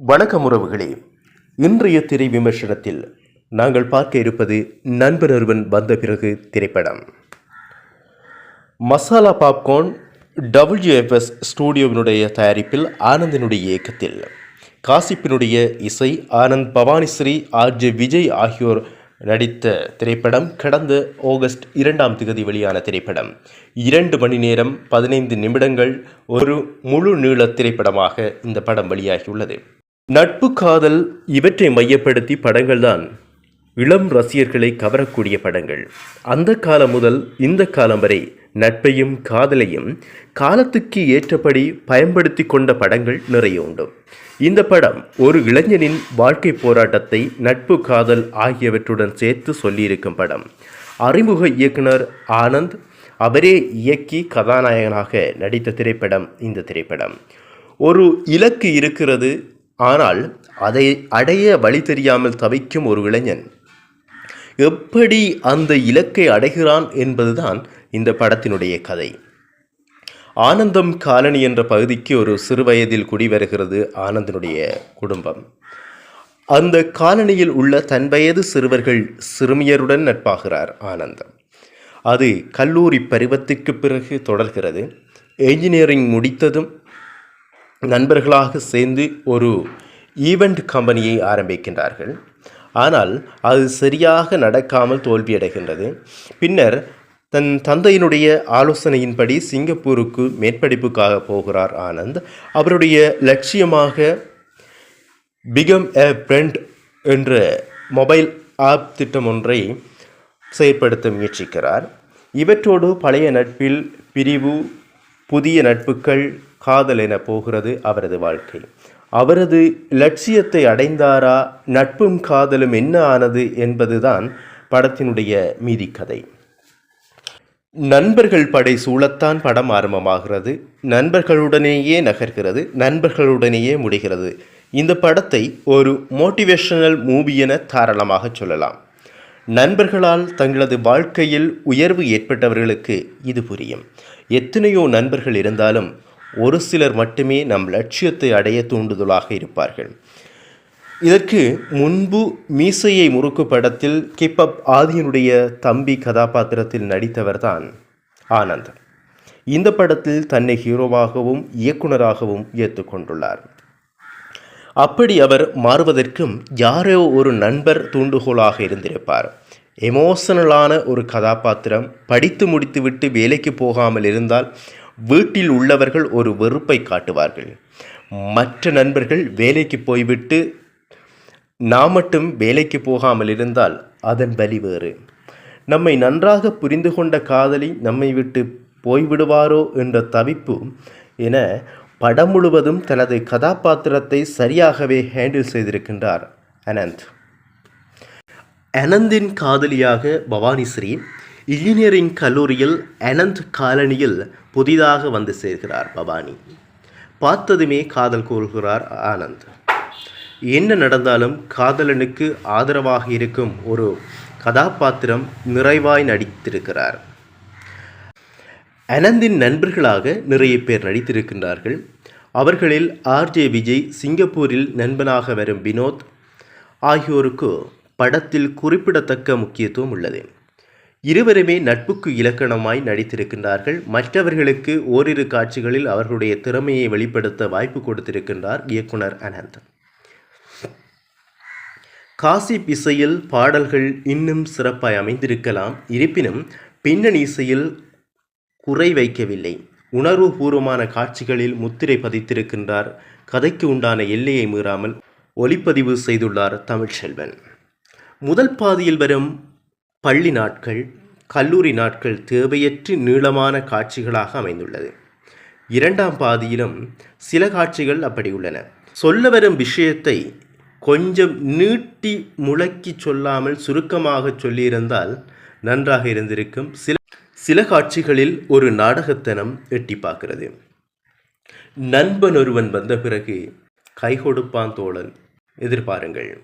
வணக்கம் உறவுகளே. இன்றைய திரை விமர்சனத்தில் நாங்கள் பார்க்க இருப்பது நண்பர் ஒருவன் வந்த பிறகு திரைப்படம். மசாலா பாப்கார்ன் டபிள்யூஎஃப்எஸ் ஸ்டூடியோவினுடைய தயாரிப்பில் ஆனந்தினுடைய இயக்கத்தில் காசிப்பினுடைய இசை ஆனந்த் பவானிஸ்ரீ ஆர்ஜே விஜய் ஆகியோர் நடித்த திரைப்படம் கடந்த ஆகஸ்ட் இரண்டாம் திகதி வெளியான திரைப்படம். இரண்டு மணி நேரம் பதினைந்து நிமிடங்கள் ஒரு முழு நீள திரைப்படமாக இந்த படம் வெளியாகியுள்ளது. நட்பு காதல் இவற்றை மையப்படுத்தி படங்கள்தான் இளம் ரசிகர்களை கவரக்கூடிய படங்கள். அந்த காலம் முதல் இந்த காலம் வரை நட்பையும் காதலையும் காலத்துக்கு ஏற்றபடி பயன்படுத்தி கொண்ட படங்கள் நிறைய உண்டு. இந்த படம் ஒரு இளைஞனின் வாழ்க்கை போராட்டத்தை நட்பு காதல் ஆகியவற்றுடன் சேர்த்து சொல்லியிருக்கும் படம். அறிமுக இயக்குனர் ஆனந்த் அவரே இயக்கி கதாநாயகனாக நடித்த திரைப்படம் இந்த திரைப்படம். ஒரு இலக்கு இருக்கிறது ஆனால் அதை அடைய வழி தெரியாமல் தவிக்கும் ஒரு இளைஞன் எப்படி அந்த இலக்கை அடைகிறான் என்பதுதான் இந்த படத்தினுடைய கதை. ஆனந்தம் காலனி என்ற பகுதிக்கு ஒரு சிறுவயதில் குடிவருகிறது ஆனந்தனுடைய குடும்பம். அந்த காலனியில் உள்ள தன் வயது சிறுவர்கள் சிறுமியருடன் நட்பாகிறார் ஆனந்தம். அது கல்லூரி பருவத்துக்கு பிறகு தொடர்கிறது. என்ஜினியரிங் முடித்ததும் நண்பர்களாக சேர்ந்து ஒரு ஈவெண்ட் கம்பெனியை ஆரம்பிக்கின்றார்கள். ஆனால் அது சரியாக நடக்காமல் தோல்வியடைகின்றது. பின்னர் தன் தந்தையினுடைய ஆலோசனையின்படி சிங்கப்பூருக்கு மேற்படிப்புக்காக போகிறார் ஆனந்த். அவருடைய லட்சியமாக பிகம் எ ஃப்ரெண்ட் என்ற மொபைல் ஆப் திட்டம் ஒன்றை செயற்படுத்த முயற்சிக்கிறார். இவற்றோடு பழைய நட்பில் பிரிவு புதிய நட்புகள் காதல் என போகிறது அவரது வாழ்க்கை. அவரது லட்சியத்தை அடைந்தாரா? நட்பும் காதலும் என்ன ஆனது என்பதுதான் படத்தினுடைய மீதி கதை நண்பர்கள் படை சூழத்தான் படம் ஆரம்பமாகிறது. நண்பர்களுடனேயே நகர்கிறது. நண்பர்களுடனேயே முடிகிறது. இந்த படத்தை ஒரு மோட்டிவேஷனல் மூவி என தாராளமாக சொல்லலாம். நண்பர்களால் தங்களது வாழ்க்கையில் உயர்வு ஏற்பட்டவர்களுக்கு இது புரியும். எத்தனையோ நண்பர்கள் இருந்தாலும் ஒரு சிலர் மட்டுமே நம் லட்சியத்தை அடைய தூண்டுதலாக இருப்பார்கள். இதற்கு முன்பு மீசையை முறுக்கு படத்தில் கிப்பப் ஆதியனுடைய தம்பி கதாபாத்திரத்தில் நடித்தவர்தான் ஆனந்த். இந்த படத்தில் தன்னை ஹீரோவாகவும் இயக்குனராகவும் ஏற்றுக்கொண்டுள்ளார். அப்படி அவர் மாறுவதற்கும் யாரோ ஒரு நண்பர் தூண்டுகோலாக இருந்திருப்பார். எமோஷனலான ஒரு கதாபாத்திரம் படித்து முடித்துவிட்டு வேலைக்கு போகாமல் இருந்தால் வீட்டில் உள்ளவர்கள் ஒரு வெறுப்பை காட்டுவார்கள். மற்ற நண்பர்கள் வேலைக்கு போய்விட்டு நாம் மட்டும் வேலைக்கு போகாமல் இருந்தால் அதன் பலி வேறு. நம்மை நன்றாக புரிந்து கொண்ட காதலி நம்மை விட்டு போய்விடுவாரோ என்ற தவிப்பு என படம் முழுவதும் தனது கதாபாத்திரத்தை சரியாகவே ஹேண்டில் செய்திருக்கின்றார் அனந்த். அனந்தின் காதலியாக பவானிஸ்ரீ இன்ஜினியரிங் கல்லூரியில் அனந்த் காலனியில் புதிதாக வந்து சேர்கிறார் பவானி. பார்த்ததுமே காதல் கூறுகிறார் ஆனந்த் என்ன நடந்தாலும் காதலனுக்கு ஆதரவாக இருக்கும் ஒரு கதாபாத்திரம் நிறைவாய் நடித்திருக்கிறார். அனந்தின் நண்பர்களாக நிறைய பேர் நடித்திருக்கின்றார்கள். அவர்களில் ஆர்ஜே விஜய் சிங்கப்பூரில் நண்பனாக வரும் வினோத் ஆகியோருக்கு படத்தில் குறிப்பிடத்தக்க முக்கியத்துவம் உள்ளது. இருவருமே நட்புக்கு இலக்கணமாய் நடித்திருக்கின்றார்கள். மற்றவர்களுக்கு ஓரிரு காட்சிகளில் அவர்களுடைய திறமையை வெளிப்படுத்த வாய்ப்பு கொடுத்திருக்கின்றார் இயக்குனர் அனந்த். காசிப் இசையில் பாடல்கள் இன்னும் சிறப்பாய் அமைந்திருக்கலாம். இருப்பினும் பின்னணி இசையில் குறை வைக்கவில்லை உணர்வுபூர்வமான காட்சிகளில் முத்திரை பதித்திருக்கின்றார். கதைக்கு உண்டான எல்லையை மீறாமல் ஒளிப்பதிவு செய்துள்ளார் தமிழ்ச்செல்வன். முதல் பாதியில் வரும் பள்ளி நாட்கள் கல்லூரி நாட்கள் தேவையற்று நீளமான காட்சிகளாக அமைந்துள்ளது. இரண்டாம் பாதியிலும் சில காட்சிகள் அப்படி உள்ளன. சொல்ல வரும் விஷயத்தை கொஞ்சம் நீட்டி முழக்கி சொல்லாமல் சுருக்கமாக சொல்லியிருந்தால் நன்றாக இருந்திருக்கும். சில சில காட்சிகளில் ஒரு நாடகத்தனம் எட்டி பார்க்கிறது. நண்பன் ஒருவன் வந்த பிறகு கை கொடுப்பான் தோழன். எதிர்பாருங்கள்.